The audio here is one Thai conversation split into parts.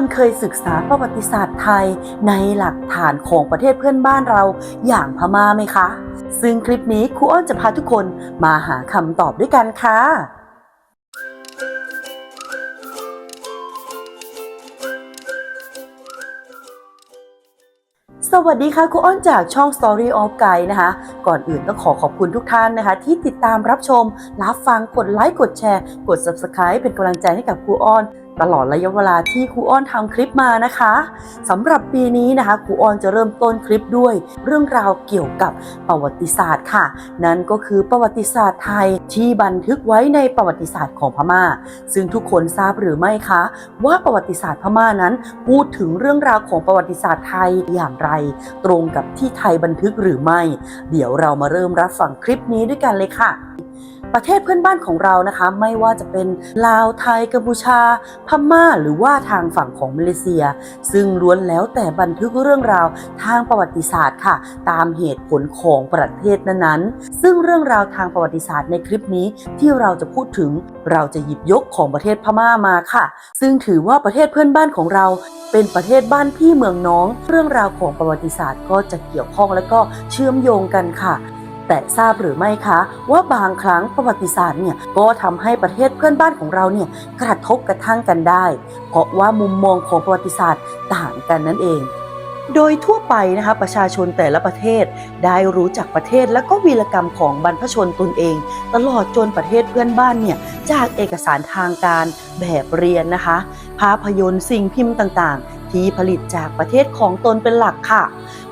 คนเคยศึกษาประวัติศาสตร์ไทยในหลักฐานของประเทศเพื่อนบ้านเราอย่างพม่าไหมคะ ซึ่งคลิปนี้ครูอ้อนจะพาทุกคนมาหาคำตอบด้วยกันค่ะสวัสดีค่ะครูอ้อนจากช่อง Story of Guide นะคะ ก่อนอื่นต้องขอขอบคุณทุกท่านนะคะ ที่ติดตามรับชม รับฟังกดไลค์กดแชร์ กด Subscribe เป็นกำลังใจให้กับครูอ้อน ตลอดระยะเวลาที่ครูอ้อนทำคลิปมานะคะสำหรับปีนี้นะคะครูอ้อนจะเริ่มต้นคลิปด้วย เรื่องราวเกี่ยวกับประวัติศาสตร์ค่ะ นั่นก็คือประวัติศาสตร์ไทยที่บันทึกไว้ในประวัติศาสตร์ของพม่า ซึ่งทุกคนทราบหรือไม่คะ ว่าประวัติศาสตร์พม่านั้น พูดถึงเรื่องราวของประวัติศาสตร์ไทยอย่างไร ตรงกับที่ไทยบันทึกหรือไม่ เดี๋ยวเรามาเริ่มรับฟังคลิปนี้ด้วยกันเลยค่ะ ประเทศเพื่อนบ้านของเรานะคะ ไม่ว่าจะเป็นลาวไทยกัมพูชา พม่า หรือว่าทางฝั่งของมาเลเซีย ซึ่งล้วนแล้วแต่บันทึกเรื่องราวทางประวัติศาสตร์ค่ะ ตามเหตุผลของประเทศนั้นๆ ซึ่งเรื่องราวทางประวัติศาสตร์ในคลิปนี้ที่เราจะพูดถึงเราจะหยิบยกของประเทศพม่ามาค่ะ ซึ่งถือว่าประเทศเพื่อนบ้านของเราเป็นประเทศบ้านพี่เมืองน้อง เรื่องราวของประวัติศาสตร์ก็จะเกี่ยวข้องและก็เชื่อมโยงกันค่ะ แต่ทราบหรือไม่คะ ว่าบางครั้งประวัติศาสตร์เนี่ยก็ทำให้ประเทศเพื่อนบ้านของเราเนี่ยกระทบกระทั่งกันได้ เพราะว่ามุมมองของประวัติศาสตร์ต่างกันนั่นเองโดยทั่วไปนะคะประชาชนแต่ละประเทศได้รู้จักประเทศและก็วีรกรรมของบรรพชนตนเอง ตลอดจนประเทศเพื่อนบ้านเนี่ยจากเอกสารทางการแบบเรียนนะคะ ภาพยนตร์สิ่งพิมพ์ต่างๆ ที่ผลิตจากประเทศของตนเป็นหลักค่ะ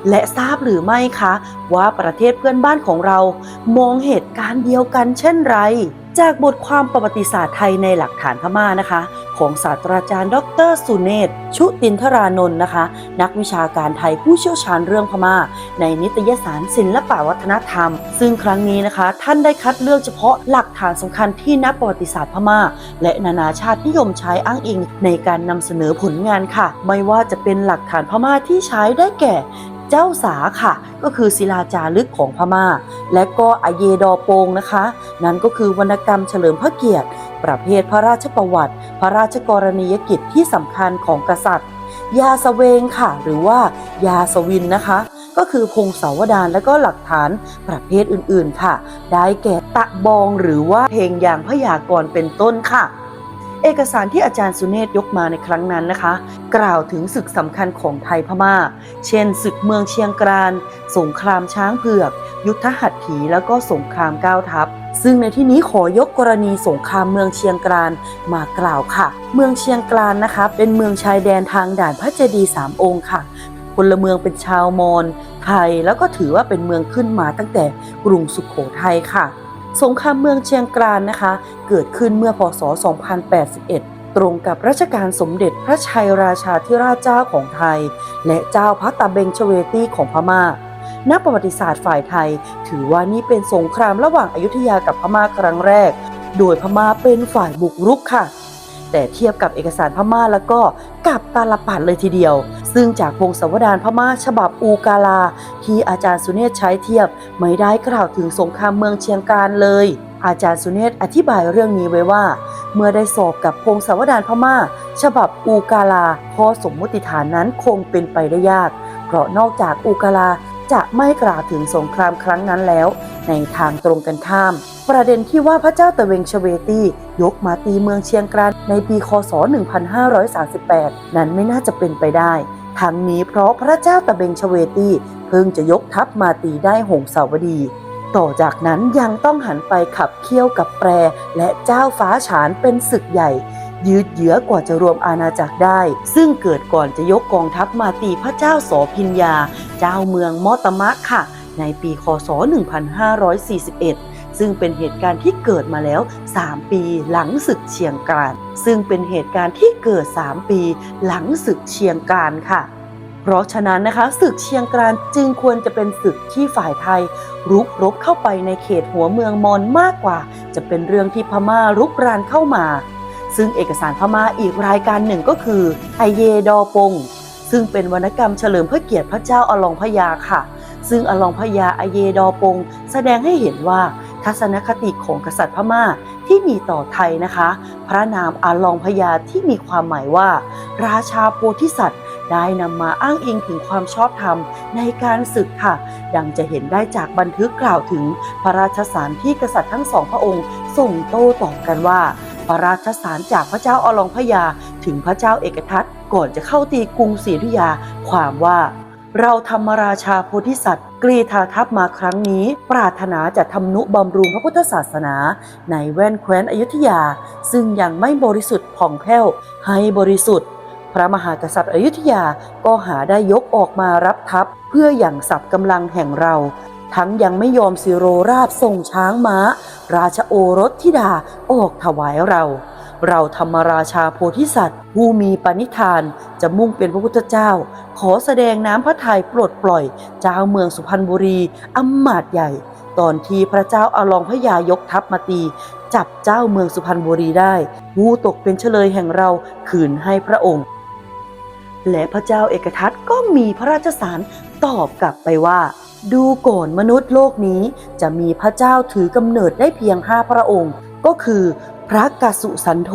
และทราบหรือไม่คะว่าประเทศเพื่อนบ้านของเรา มองเหตุการณ์เดียวกันเช่นไร จากบทความประวัติศาสตร์ไทยในหลักฐานพม่านะคะ ของศาสตราจารย์ ดรสุเนศชุตินทรานนท์นะคะ นักวิชาการไทยผู้เชี่ยวชาญเรื่องพม่า ในนิตยสารศิลปวัฒนธรรม ซึ่งครั้งนี้นะคะ ท่านได้คัดเลือกเฉพาะหลักฐานสำคัญที่นักประวัติศาสตร์พม่า และนานาชาตินิยมใช้อ้างอิงในการนำเสนอผลงานค่ะ ไม่ว่าจะเป็นหลักฐานพม่าที่ใช้ได้แก่เจ้าสาค่ะ ก็คือศิลาจารึกของพม่า และก็อเยดอโปงนะคะ นั่นก็คือวรรณกรรมเฉลิมพระเกียรติ ประเภทพระราชประวัติ พระราชกรณียกิจที่สำคัญของกษัตริย์ ยาสเวงค่ะ หรือว่ายาสวินนะคะ ก็คือพงศาวดารและก็หลักฐานประเภทอื่นๆค่ะ ได้แก่ตะบองหรือว่าเพลงยางพยากรณ์เป็นต้นค่ะเอกสารที่อาจารย์สุเนศยกมาในครั้งนั้นนะคะ กล่าวถึงศึกสำคัญของไทยพม่า เช่นศึกเมืองเชียงกราน สงครามช้างเผือก ยุทธหัตถีแล้วก็สงครามก้าวทัพ ซึ่งในที่นี้ขอยกกรณีสงครามเมืองเชียงกรานมากล่าวค่ะ เมืองเชียงกรานนะคะ เป็นเมืองชายแดนทางด่านพระเจดีย์สามองค์ค่ะ พลเมืองเป็นชาวมอญไทยแล้วก็ถือว่าเป็นเมืองขึ้นมาตั้งแต่กรุงสุขโขทัยค่ะ สงครามเมืองเชียงกรานนะคะ เกิดขึ้นเมื่อพศ 2081 ตรงกับรัชกาลสมเด็จพระชัยราชาธิราชเจ้าของไทย และเจ้าพัตตาเบงชเวตีของพม่านักประวัติศาสตร์ฝ่ายไทย ถือว่านี่เป็นสงครามระหว่างอยุธยากับพม่าครั้งแรก โดยพม่าเป็นฝ่ายบุกรุกค่ะ แต่เทียบกับเอกสารพม่าแล้วก็กับตาลปัดเลยทีเดียว ซึ่งจากพงศาวดารพม่าฉบับอูกาลา ที่อาจารย์สุเนศใช้เทียบ ไม่ได้กล่าวถึงสงครามเมืองเชียงการเลย อาจารย์สุเนศอธิบายเรื่องนี้ไว้ว่า เมื่อได้สอบกับพงศาวดารพม่า ฉบับอูกาลาข้อสมมติฐานนั้นคงเป็นไปได้ยาก เพราะนอกจากอูกาลาจะไม่กล่าวถึงสงครามครั้งนั้นแล้ว ในทางตรงกันข้าม ประเด็นที่ว่าพระเจ้าตะเวงชเวตียกมาตีเมืองเชียงกรานในปีคศ 1538 นั้นไม่น่าจะเป็นไปได้ ทั้งนี้เพราะพระเจ้าตะเบงชเวตีเพิ่งจะยกทัพมาตีได้หงสาวดี ต่อจากนั้นยังต้องหันไปขับเคี่ยวกับแปร และเจ้าฟ้าฉานเป็นศึกใหญ่ ยืดเยื้อกว่าจะรวมอาณาจักรได้ ซึ่งเกิดก่อนจะยกกองทัพมาตีพระเจ้าโสพิญญา เจ้าเมืองมอตมะค่ะ ในปีคศ 1541 ซึ่งเป็นเหตุการณ์ที่เกิดมาแล้ว 3 ปีหลังศึกเชียงกรานซึ่งเป็นเหตุการณ์ที่เกิด 3 ปีหลังศึกเชียงกรานค่ะ เพราะฉะนั้นนะคะศึกเชียงกรานจึงควรจะเป็นศึกที่ฝ่ายไทย รุกรบเข้าไปในเขตหัวเมืองมอญมากกว่า จะเป็นเรื่องที่พม่ารุกรานเข้ามา ซึ่งเอกสารพม่าอีกรายการหนึ่งก็คือไอเยดอปงซึ่งเป็นวรรณกรรมเฉลิมพระเกียรติพระเจ้าอลองพญาค่ะ ซึ่งอลองพญาไอเยดอปง แสดงให้เห็นว่า ทัศนคติของกษัตริย์พม่าที่มีต่อไทยนะคะ พระนามอาลองพญาที่มีความหมายว่า ราชาโพธิสัตว์ ได้นำมาอ้างอิงถึงความชอบธรรมในการศึกค่ะ ดังจะเห็นได้จากบันทึกกล่าวถึงพระราชสารที่กษัตริย์ทั้งสองพระองค์ส่งโต้ตอบกันว่าพระราชสารจากพระเจ้าอลองพยาถึงพระเจ้าเอกทัตก่อนจะเข้าตีกรุงศรีอยุธยาความว่า เราธรรมราชาโพธิสัตว์กรีธาทัพมาครั้งนี้ ปรารถนาจะทำนุบำรุงพระพุทธศาสนา ในแว่นแคว้นอยุธยา ซึ่งยังไม่บริสุทธิ์ผ่องแผ้วให้บริสุทธิ์ พระมหากษัตริย์อยุธยาก็หาได้ยกออกมารับทัพ เพื่ออย่างสับกำลังแห่งเรา ทั้งยังไม่ยอมสิโรราบส่งช้างม้า ราชโอรสธิดาออกถวายเรา เราธรรมราชาโพธิสัตว์ ผู้มีปณิธานจะมุ่งเป็นพระพุทธเจ้า ขอแสดงน้ำพระทัยปลดปล่อยเจ้าเมืองสุพรรณบุรีอำมาตย์ใหญ่ ตอนที่พระเจ้าอาลองพญายกทัพมาตี จับเจ้าเมืองสุพรรณบุรีได้ผู้ตกเป็นเฉลยแห่งเราคืนให้พระองค์ และพระเจ้าเอกทัตก็มีพระราชสารตอบกลับไปว่าดูก่อนมนุษย์โลกนี้จะมีพระเจ้าถือกำเนิดได้เพียงห้าพระองค์ ก็คือ พระกัสสุสันโธ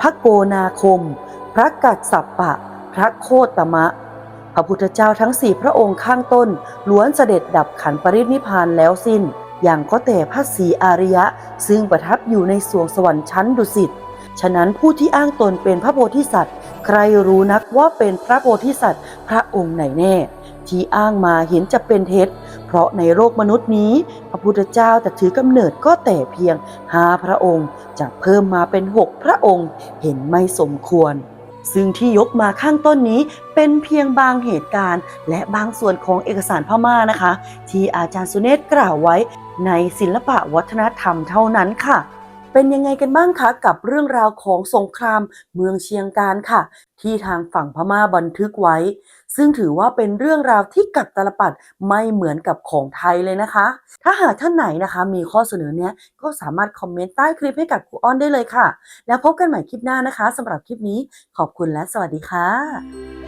พระโกนาคม พระกัสสัปปะ พระโคตมะ พระพุทธเจ้าทั้งสี่พระองค์ข้างต้น ล้วนเสด็จดับขันปรินิพานแล้วสิ้น อย่างก็แต่พระศรีอาริยะ ซึ่งประทับอยู่ในสวงสวรรค์ชั้นดุสิต ฉะนั้นผู้ที่อ้างตนเป็นพระโพธิสัตว์ ใครรู้นักว่าเป็นพระโพธิสัตว์ พระองค์ไหนแน่ ที่อ้างมาเห็นจะเป็นเท็จ เพราะในโลกมนุษย์นี้ พระพุทธเจ้าแต่ถือกำเนิดก็แต่เพียงห้าพระองค์ จะเพิ่มมาเป็นหกพระองค์ เห็นไม่สมควร ซึ่งที่ยกมาข้างต้นนี้เป็นเพียงบางเหตุการณ์ และบางส่วนของเอกสารพม่านะคะ ที่อาจารย์สุเนศกล่าวไว้ในศิลปะวัฒนธรรมเท่านั้นค่ะ เป็นยังไงกันบ้างคะกับเรื่องราวของสงครามเมืองเชียงการค่ะ ที่ทางฝั่งพม่าบันทึกไว้ ซึ่งถือว่าเป็นเรื่องราวที่กัดตลปัดไม่เหมือนกับของไทยเลยนะคะ ถ้าหากท่านไหนนะคะ มีข้อเสนอเนี้ยก็สามารถคอมเมนต์ใต้คลิปให้กับครูอ้อนได้เลยค่ะ แล้วพบกันใหม่คลิปหน้านะคะสำหรับคลิปนี้ขอบคุณและสวัสดีค่ะ